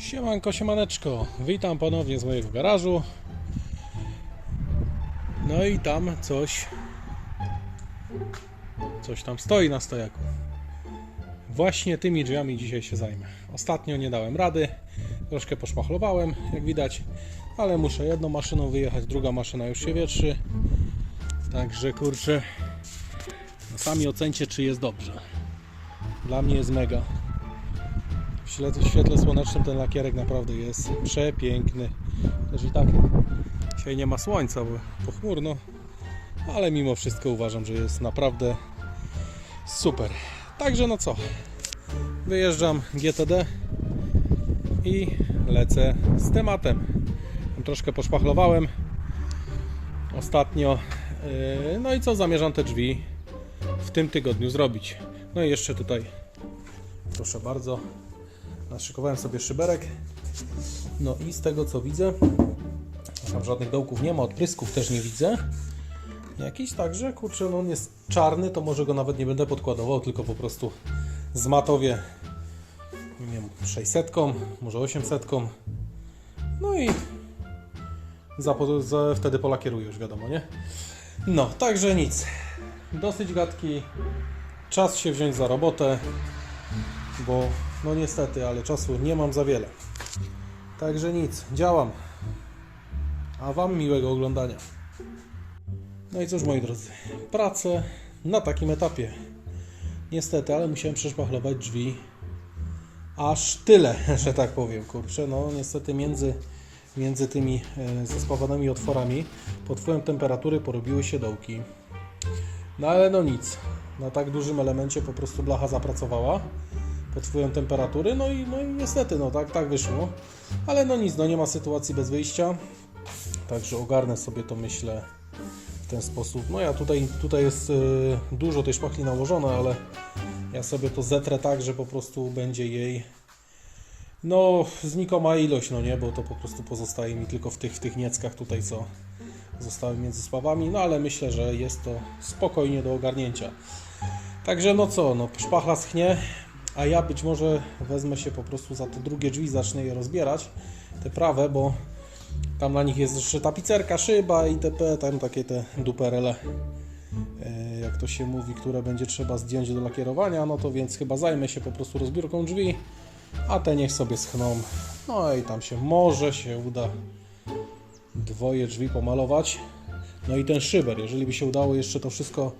Siemanko, siemaneczko. Witam ponownie z mojego garażu. No i tam coś... Coś tam stoi na stojaku. Właśnie tymi drzwiami dzisiaj się zajmę. Ostatnio nie dałem rady. Troszkę poszpachlowałem, jak widać. Ale muszę jedną maszyną wyjechać, druga maszyna już się wietrzy. Także kurczę... No sami ocencie, czy jest dobrze. Dla mnie jest mega. W świetle słonecznym ten lakierek naprawdę jest przepiękny. Też i tak dzisiaj nie ma słońca, bo pochmurno, ale mimo wszystko uważam, że jest naprawdę super. Także no co, wyjeżdżam GTD i lecę z tematem. Troszkę poszpachlowałem ostatnio. Yy, No i co, zamierzam te drzwi w tym tygodniu zrobić. No i jeszcze tutaj, proszę bardzo, Naszykowałem sobie szyberek. No i z tego co widzę, tam żadnych dołków nie ma, odprysków też nie widzę. Jakiś także, kurczę, no on jest czarny, to może go nawet nie będę podkładował, tylko po prostu zmatowię, nie wiem, 600, może 800. No i za, za, wtedy polakieruję już, wiadomo, nie? No, także nic. Dosyć gadki. Czas się wziąć za robotę bo no niestety, ale czasu nie mam za wiele. Także nic, działam. A Wam miłego oglądania. No i cóż moi drodzy, pracę na takim etapie. Niestety, ale musiałem przeszpachlować drzwi aż tyle, że tak powiem, kurczę, no niestety między, między tymi e, zespawanymi otworami pod wpływem temperatury porobiły się dołki. No ale no nic, na tak dużym elemencie po prostu blacha zapracowała pod wpływem temperatury, no i, no i niestety, no tak, tak wyszło. Ale no nic, no nie ma sytuacji bez wyjścia, także ogarnę sobie to myślę w ten sposób. No ja tutaj, tutaj jest y, dużo tej szpachli nałożone, ale ja sobie to zetrę tak, że po prostu będzie jej no znikoma ilość, no nie, bo to po prostu pozostaje mi tylko w tych, w tych nieckach tutaj, co zostały między spawami, no ale myślę, że jest to spokojnie do ogarnięcia. Także no co, no szpachla schnie, a ja być może wezmę się po prostu za te drugie drzwi, zacznę je rozbierać, te prawe, bo tam na nich jest jeszcze tapicerka, szyba itp., tam takie te duperele, e, jak to się mówi, które będzie trzeba zdjąć do lakierowania, no to więc chyba zajmę się po prostu rozbiórką drzwi, a te niech sobie schną, no i tam się może się uda dwoje drzwi pomalować, no i ten szyber, jeżeli by się udało jeszcze to wszystko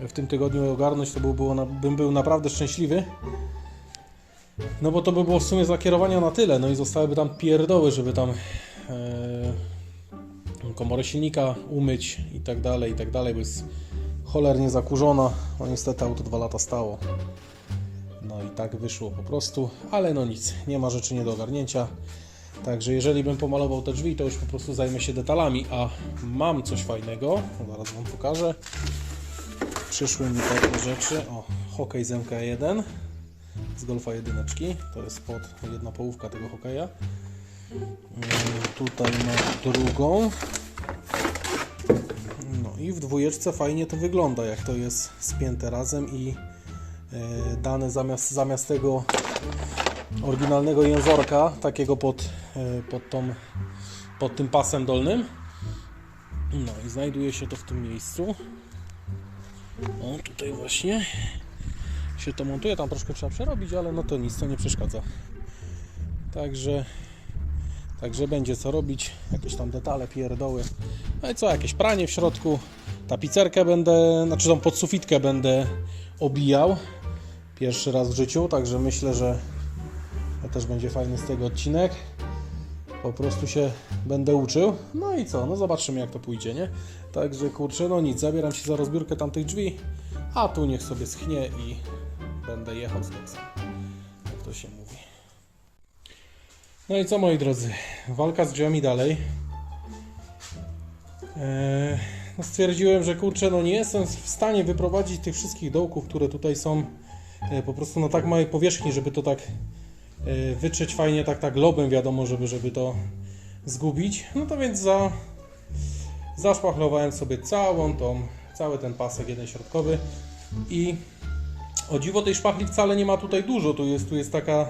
w tym tygodniu ogarnąć, to by było bym był naprawdę szczęśliwy. No bo to by było w sumie z lakierowania na tyle, no i zostałyby tam pierdoły, żeby tam e, komorę silnika umyć i tak dalej, i tak dalej, bo jest cholernie zakurzona. No niestety auto dwa lata stało. No i tak wyszło po prostu, ale no nic, nie ma rzeczy nie do ogarnięcia. Także jeżeli bym pomalował te drzwi, to już po prostu zajmę się detalami, a mam coś fajnego, zaraz Wam pokażę. Przyszły mi takie rzeczy, o, hokej z MK1 z Golfa jedyneczki, to jest pod jedna połówka tego hokeja. Mm, Tutaj mam drugą. No i w dwójeczce fajnie to wygląda, jak to jest spięte razem i e, dane zamiast, zamiast tego oryginalnego jęzorka, takiego pod, e, pod, tą, pod tym pasem dolnym. No i znajduje się to w tym miejscu. O, tutaj właśnie się to montuje, tam troszkę trzeba przerobić, ale no to nic, to nie przeszkadza. Także, także będzie co robić, jakieś tam detale, pierdoły. No i co, jakieś pranie w środku, tapicerkę będę, znaczy tą podsufitkę będę obijał pierwszy raz w życiu, także myślę, że to też będzie fajny z tego odcinek. Po prostu się będę uczył. No i co? No zobaczymy jak to pójdzie, nie? Także kurczę, no nic, zabieram się za rozbiórkę tamtych drzwi, a tu niech sobie schnie i będę jechał z tekstem. Jak to się mówi. No i co moi drodzy? Walka z drzwiami dalej. Eee, no stwierdziłem, że kurczę, no nie jestem w stanie wyprowadzić tych wszystkich dołków, które tutaj są e, po prostu na tak małej powierzchni, żeby to tak wytrzeć fajnie tak tak lobem, wiadomo, żeby, żeby to zgubić. No to więc za, zaszpachlowałem sobie całą tą, cały ten pasek jeden środkowy i o dziwo tej szpachli wcale nie ma tutaj dużo, tu jest, tu jest taka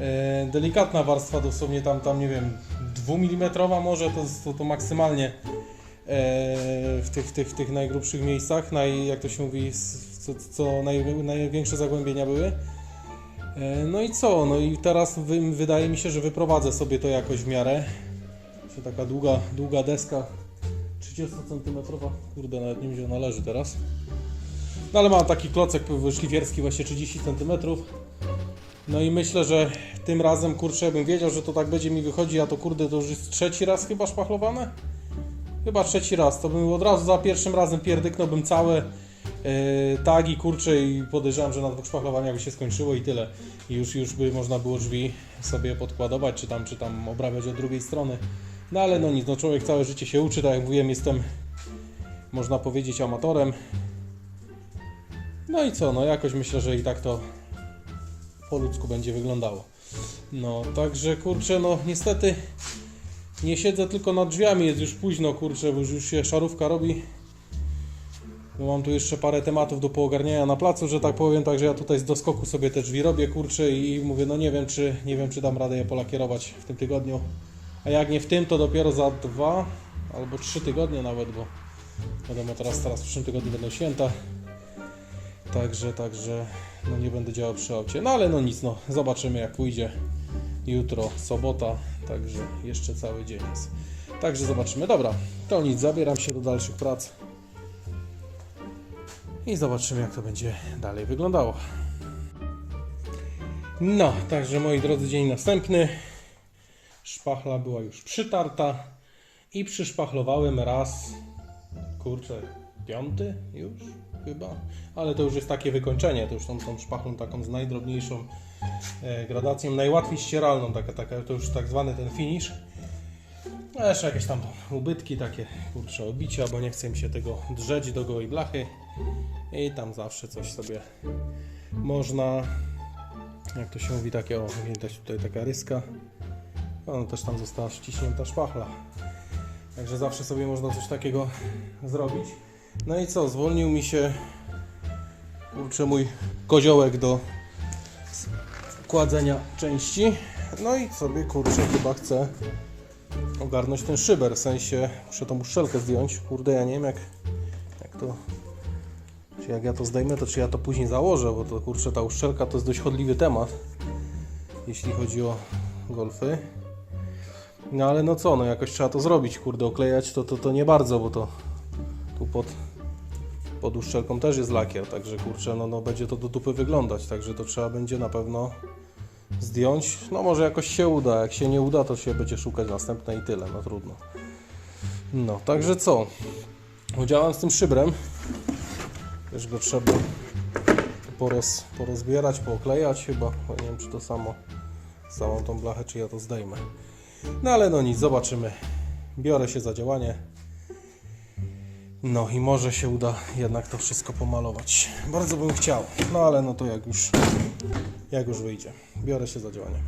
e, delikatna warstwa, dosłownie tam, tam nie wiem, 2 mm może, to, to, to maksymalnie e, w, tych, tych, tych najgrubszych miejscach, naj, jak to się mówi, co, co naj, największe zagłębienia były. E, No i co? No i teraz wy, wydaje mi się, że wyprowadzę sobie to jakoś w miarę. Czy taka długa, długa deska 30 cm, kurde, nawet nie wiem gdzie ona leży teraz. No ale mam taki klocek szlifierski właśnie 30 cm. No i myślę, że tym razem, kurczę, bym wiedział, że to tak będzie mi wychodzi, a to kurde, to już jest trzeci raz chyba szpachlowane? Chyba trzeci raz, to bym od razu za pierwszym razem pierdyknąłbym całe e, tagi, kurcze i podejrzewam, że na dwóch szpachlowaniach by się skończyło i tyle. I już, już by można było drzwi sobie podkładować, czy tam, czy tam obrabiać od drugiej strony. No ale no nic, no człowiek całe życie się uczy, tak jak mówiłem, jestem, można powiedzieć, amatorem. No i co, no jakoś myślę, że i tak to po ludzku będzie wyglądało. No, także kurczę, no niestety nie siedzę tylko nad drzwiami, jest już późno, kurczę, bo już się szarówka robi. Bo mam tu jeszcze parę tematów do poogarniania na placu, że tak powiem, także ja tutaj z doskoku sobie te drzwi robię, kurczę i mówię, no nie wiem czy, nie wiem czy dam radę je polakierować w tym tygodniu. A jak nie w tym, to dopiero za dwa albo trzy tygodnie nawet, bo wiadomo, teraz, teraz w przyszłym tygodniu będą święta. Także, także, no nie będę działał przy aucie. No ale no nic, no zobaczymy jak pójdzie. Jutro sobota, także jeszcze cały dzień jest. Także zobaczymy. Dobra, to nic, zabieram się do dalszych prac. I zobaczymy jak to będzie dalej wyglądało. No, także moi drodzy, dzień następny. Szpachla była już przytarta i przyszpachlowałem raz, kurczę, piąty już chyba, ale to już jest takie wykończenie, to już tą, tą szpachlą taką z najdrobniejszą e, gradacją, najłatwiej ścieralną, taka, taka, to już tak zwany ten finish. A jeszcze jakieś tam ubytki takie, kurczę, obicia, bo nie chcę mi się tego drzeć do gołej blachy i tam zawsze coś sobie można, jak to się mówi, takie, o, widać tutaj taka ryska, no też tam została ściśnięta szpachla. Także zawsze sobie można coś takiego zrobić. No i co, zwolnił mi się kurczę mój koziołek do kładzenia części. No i sobie kurczę chyba chcę ogarnąć ten szyber, w sensie muszę tą uszczelkę zdjąć. Kurde, ja nie wiem jak, jak to czy jak ja to zdejmę, to czy ja to później założę, bo to kurczę ta uszczelka to jest dość chodliwy temat, jeśli chodzi o golfy. No ale no co, no jakoś trzeba to zrobić, kurde, oklejać to, to, to nie bardzo, bo to tu pod, pod uszczelką też jest lakier, także kurczę, no, no będzie to do dupy wyglądać, także to trzeba będzie na pewno zdjąć. No może jakoś się uda, jak się nie uda, to się będzie szukać następne i tyle, no trudno. No, także co? Udziałam z tym szybrem. Też go trzeba poroz, porozbierać, pooklejać chyba. Nie wiem, czy to samo, samą tą blachę, czy ja to zdejmę. No ale no nic, zobaczymy. Biorę się za działanie. No i może się uda jednak to wszystko pomalować. Bardzo bym chciał, no ale no to jak już, jak już wyjdzie. Biorę się za działanie.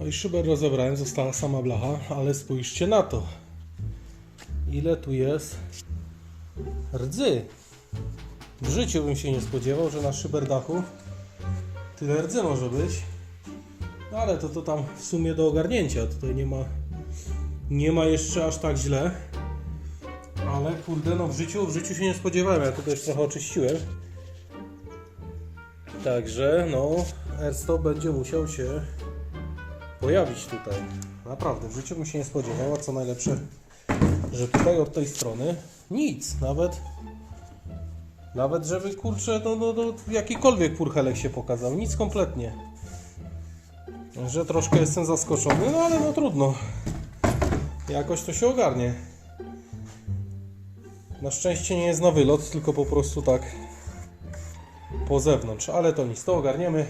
No i szyber rozebrałem, została sama blacha, ale spójrzcie na to. Ile tu jest rdzy. W życiu bym się nie spodziewał, że na szyberdachu tyle rdzy może być. No ale to, to tam w sumie do ogarnięcia. Tutaj nie ma, nie ma jeszcze aż tak źle. Ale kurde, no w życiu, w życiu się nie spodziewałem. Ja tutaj już trochę oczyściłem. Także no, Airstop będzie musiał się pojawić tutaj. Naprawdę, w życiu bym się nie spodziewał, a co najlepsze, że tutaj od tej strony nic, nawet nawet żeby kurczę, no, no, no jakikolwiek purchelek się pokazał, nic kompletnie. Że troszkę jestem zaskoczony, no ale no trudno. Jakoś to się ogarnie. Na szczęście nie jest na wylot, tylko po prostu tak po zewnątrz, ale to nic, to ogarniemy.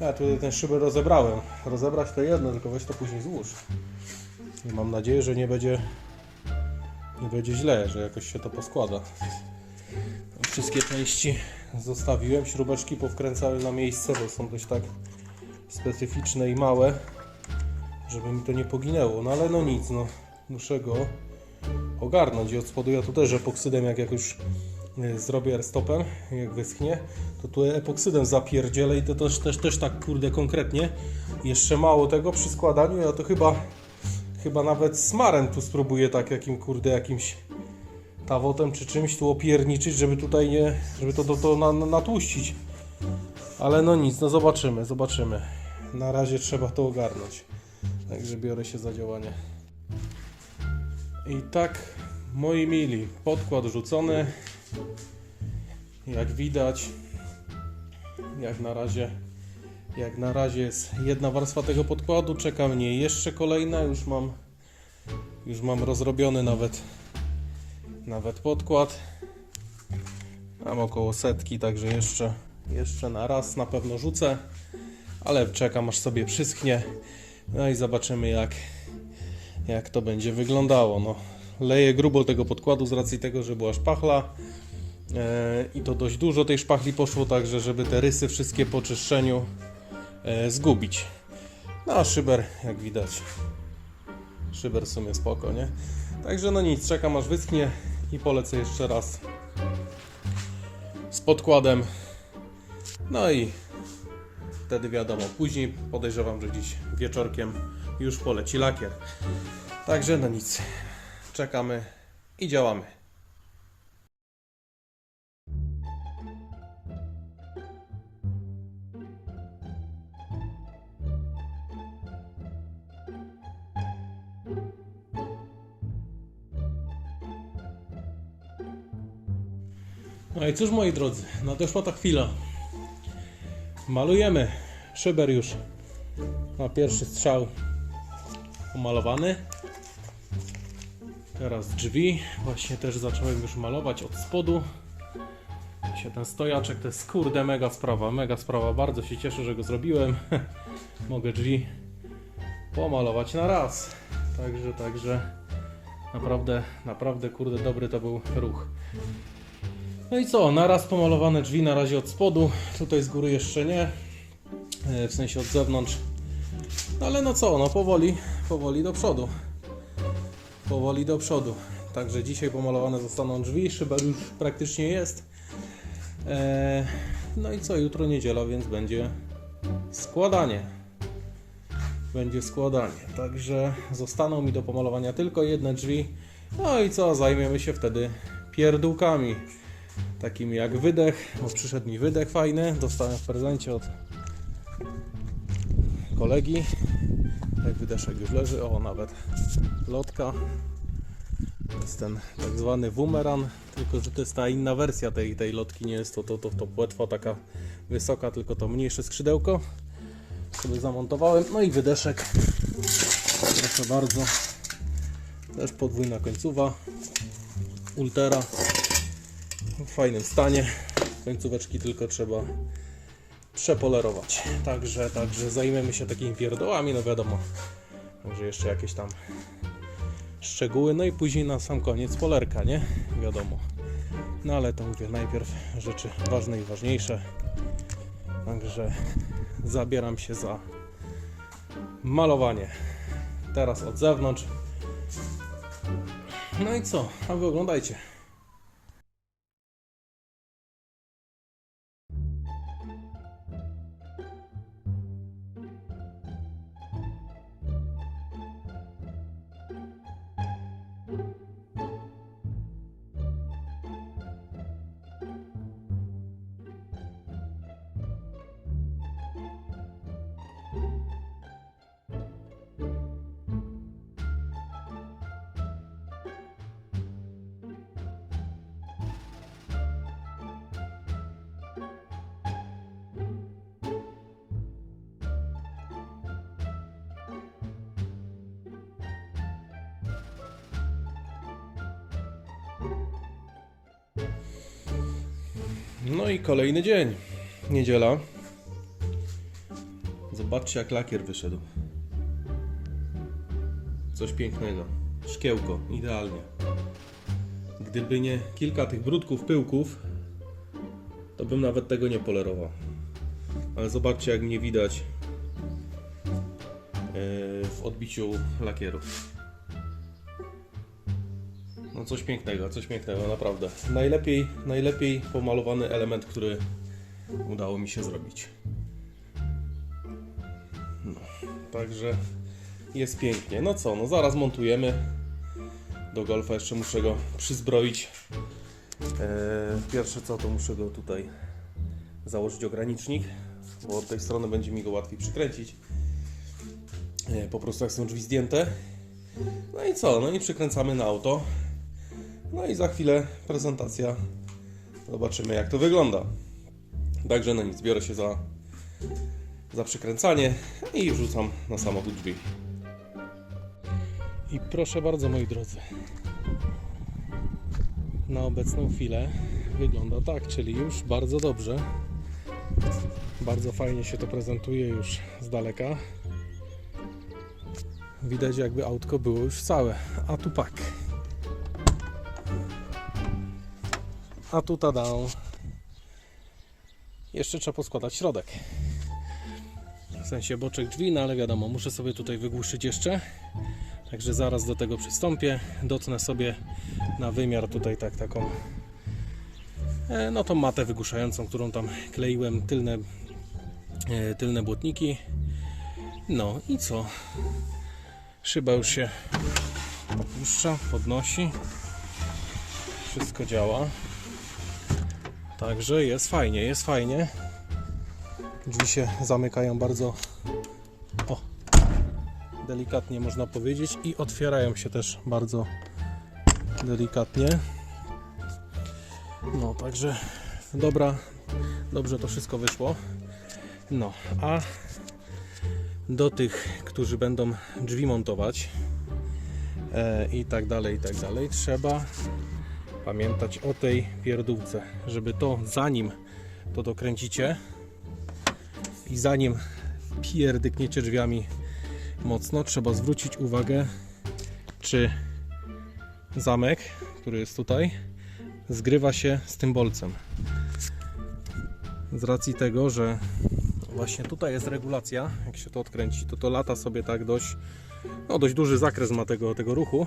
Ja tutaj ten szyber rozebrałem. Rozebrać to jedno, tylko weź to później złóż. I mam nadzieję, że nie będzie nie będzie źle, że jakoś się to poskłada. Wszystkie części zostawiłem, śrubeczki powkręcałem na miejsce, bo są dość tak specyficzne i małe, żeby mi to nie poginęło. No ale no nic, no muszę go ogarnąć i od spodu ja tu też epoksydem, jak, już zrobię airstopem, jak wyschnie, to tu epoksydem zapierdzielę i to też, też, też tak kurde konkretnie. Jeszcze mało tego przy składaniu, ja to chyba chyba nawet smarem tu spróbuję tak jakim kurde jakimś tawotem czy czymś tu opierniczyć, żeby tutaj nie, żeby to, to, to na, na, natłuścić. Ale no nic, no zobaczymy, zobaczymy. Na razie trzeba to ogarnąć. Także biorę się za działanie. I tak, moi mili, podkład rzucony. Jak widać, jak na razie, jak na razie jest jedna warstwa tego podkładu, czeka mnie jeszcze kolejna, już mam, już mam rozrobiony nawet, nawet podkład. Mam około setki, także jeszcze, jeszcze na raz na pewno rzucę, ale czekam aż sobie przyschnie. No i zobaczymy jak, jak to będzie wyglądało. No, leję grubo tego podkładu z racji tego, że była szpachla i to dość dużo tej szpachli poszło, także żeby te rysy wszystkie po czyszczeniu e, zgubić. No a szyber, jak widać, szyber w sumie spoko, nie? Także no nic, czekam aż wyschnie i polecę jeszcze raz z podkładem. No i wtedy wiadomo, później podejrzewam, że dziś wieczorkiem już poleci lakier. Także no nic, czekamy i działamy. No i cóż moi drodzy, nadeszła ta chwila. Malujemy. Szyber już ma pierwszy strzał umalowany. Teraz drzwi. Właśnie też zacząłem już malować od spodu. Się ten stojaczek to jest kurde mega sprawa, mega sprawa. Bardzo się cieszę, że go zrobiłem. Mogę drzwi pomalować na raz. Także, także naprawdę, naprawdę kurde dobry to był ruch. No i co, na raz pomalowane drzwi na razie od spodu, tutaj z góry jeszcze nie, e, w sensie od zewnątrz. No ale no co, no powoli, powoli do przodu. Powoli do przodu. Także dzisiaj pomalowane zostaną drzwi, szyber już praktycznie jest. E, no i co, jutro niedziela, więc będzie składanie. Będzie składanie. Także zostaną mi do pomalowania tylko jedne drzwi. No i co, zajmiemy się wtedy pierdółkami takimi jak wydech, bo przyszedł mi wydech fajny, dostałem w prezencie od kolegi. Jak wydeszek już leży, o nawet lotka. To jest ten tak zwany Wumeran, tylko że to jest ta inna wersja tej, tej lotki, nie jest to, to, to, to płetwa taka wysoka, tylko to mniejsze skrzydełko. Sobie zamontowałem, no i wydeszek. Proszę bardzo. Też podwójna końcowa. Ultera w fajnym stanie. Końcóweczki tylko trzeba przepolerować. Także, także zajmiemy się takimi pierdołami, no wiadomo. Także jeszcze jakieś tam szczegóły, no i później na sam koniec polerka, nie? Wiadomo. No ale to mówię najpierw rzeczy ważne i ważniejsze. Także zabieram się za malowanie. Teraz od zewnątrz. No i co? A wy oglądajcie. No i kolejny dzień. Niedziela. Zobaczcie, jak lakier wyszedł. Coś pięknego. Szkiełko, idealnie. Gdyby nie kilka tych brudków, pyłków, to bym nawet tego nie polerował. Ale zobaczcie, jak mnie widać yy, w odbiciu lakieru. No coś pięknego, coś pięknego, naprawdę. Najlepiej, najlepiej pomalowany element, który udało mi się zrobić. No, także jest pięknie. No co, no zaraz montujemy. Do golfa jeszcze muszę go przyzbroić. Eee, pierwsze co, to muszę go tutaj założyć ogranicznik, bo od tej strony będzie mi go łatwiej przykręcić. Eee, po prostu jak są drzwi zdjęte. No i co? No i przykręcamy na auto. No i za chwilę prezentacja. Zobaczymy jak to wygląda. Także no nic, biorę się za, za przykręcanie i wrzucam na samochód drzwi. I proszę bardzo moi drodzy. Na obecną chwilę wygląda tak, czyli już bardzo dobrze. Bardzo fajnie się to prezentuje już z daleka. Widać jakby autko było już całe. A tu pak. A tu tada. Jeszcze trzeba poskładać środek. W sensie boczek drzwi, no ale wiadomo, muszę sobie tutaj wygłuszyć jeszcze. Także zaraz do tego przystąpię. Dotnę sobie na wymiar tutaj tak taką e, no tą matę wygłuszającą, którą tam kleiłem tylne, e, tylne błotniki. No i co? Szyba już się opuszcza, podnosi. Wszystko działa. Także jest fajnie, jest fajnie. Drzwi się zamykają bardzo o, delikatnie można powiedzieć i otwierają się też bardzo delikatnie. No, także dobra, dobrze to wszystko wyszło. No, a do tych, którzy będą drzwi montować e, i tak dalej, i tak dalej, trzeba pamiętać o tej pierdółce, żeby to zanim to dokręcicie i zanim pierdykniecie drzwiami mocno, trzeba zwrócić uwagę, czy zamek, który jest tutaj, zgrywa się z tym bolcem. Z racji tego, że właśnie tutaj jest regulacja, jak się to odkręci, to to lata sobie tak dość, no dość duży zakres ma tego, tego ruchu.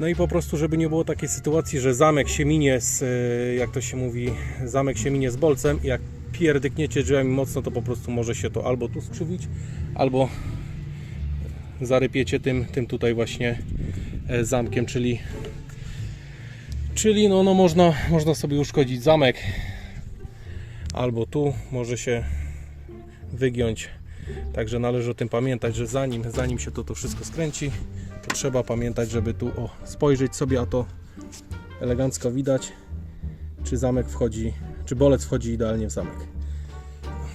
No i po prostu, żeby nie było takiej sytuacji, że zamek się minie z, e, jak to się mówi, zamek się minie z bolcem i jak pierdykniecie drzwiami mocno, to po prostu może się to albo tu skrzywić, albo zarypiecie tym, tym tutaj właśnie e, zamkiem, czyli czyli no, no można, można sobie uszkodzić zamek. Albo tu może się wygiąć. Także należy o tym pamiętać, że zanim, zanim się to, to wszystko skręci to trzeba pamiętać, żeby tu o, spojrzeć sobie, a to elegancko widać czy zamek wchodzi, czy bolec wchodzi idealnie w zamek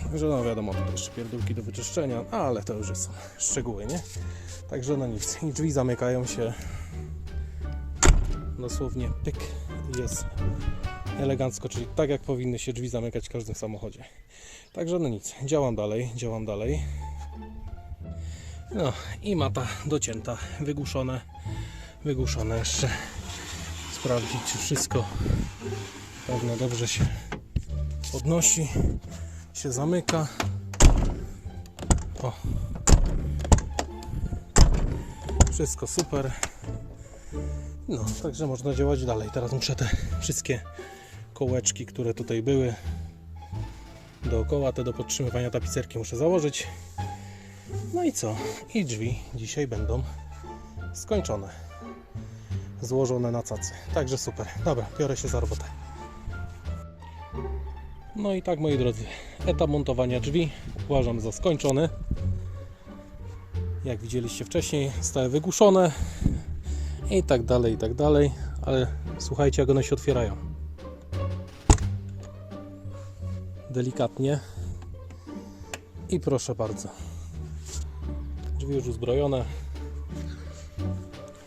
Także no wiadomo, jeszcze pierdółki do wyczyszczenia, ale to już są szczegóły, nie? Także no nic. I drzwi zamykają się dosłownie pyk jest elegancko, czyli tak jak powinny się drzwi zamykać w każdym samochodzie. Także no nic, działam dalej, działam dalej. No i mata docięta, wygłuszone, wygłuszone jeszcze. Sprawdzić czy wszystko pewno dobrze się podnosi się zamyka. O. Wszystko super. No, także można działać dalej. Teraz muszę te wszystkie kołeczki, które tutaj były dookoła, te do podtrzymywania tapicerki muszę założyć. No i co? I drzwi dzisiaj będą skończone. Złożone na cacy. Także super. Dobra, biorę się za robotę. No i tak moi drodzy, etap montowania drzwi uważam za skończony. Jak widzieliście wcześniej, zostały wygłuszone i tak dalej, i tak dalej, ale słuchajcie jak one się otwierają. Delikatnie i proszę bardzo. Drzwi już uzbrojone.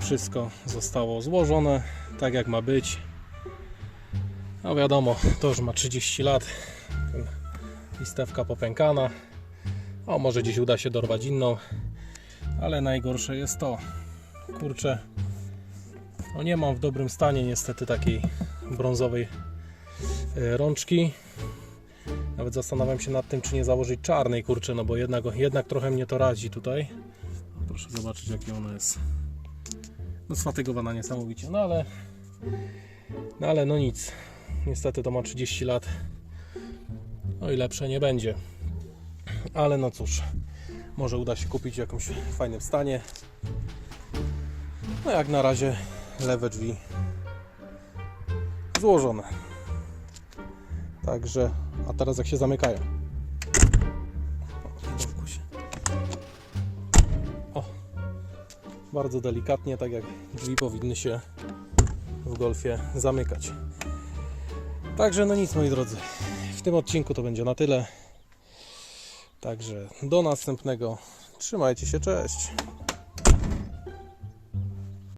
Wszystko zostało złożone tak jak ma być. No wiadomo, to już ma 30 lat. Listewka popękana. O, może gdzieś uda się dorwać inną. Ale najgorsze jest to. Kurczę. No nie mam w dobrym stanie niestety takiej brązowej e, rączki. Nawet zastanawiam się nad tym, czy nie założyć czarnej, kurczę, no bo jednak, jednak trochę mnie to razi tutaj. Proszę zobaczyć, jakie ona jest no, sfatygowana niesamowicie. No ale, no ale no nic. Niestety to ma 30 lat. No i lepsze nie będzie. Ale no cóż, może uda się kupić w jakimś fajnym stanie. No jak na razie lewe drzwi złożone. Także, a teraz jak się zamykają. Bardzo delikatnie, tak jak drzwi powinny się w golfie zamykać. Także no nic moi drodzy, w tym odcinku to będzie na tyle. Także do następnego. Trzymajcie się, cześć.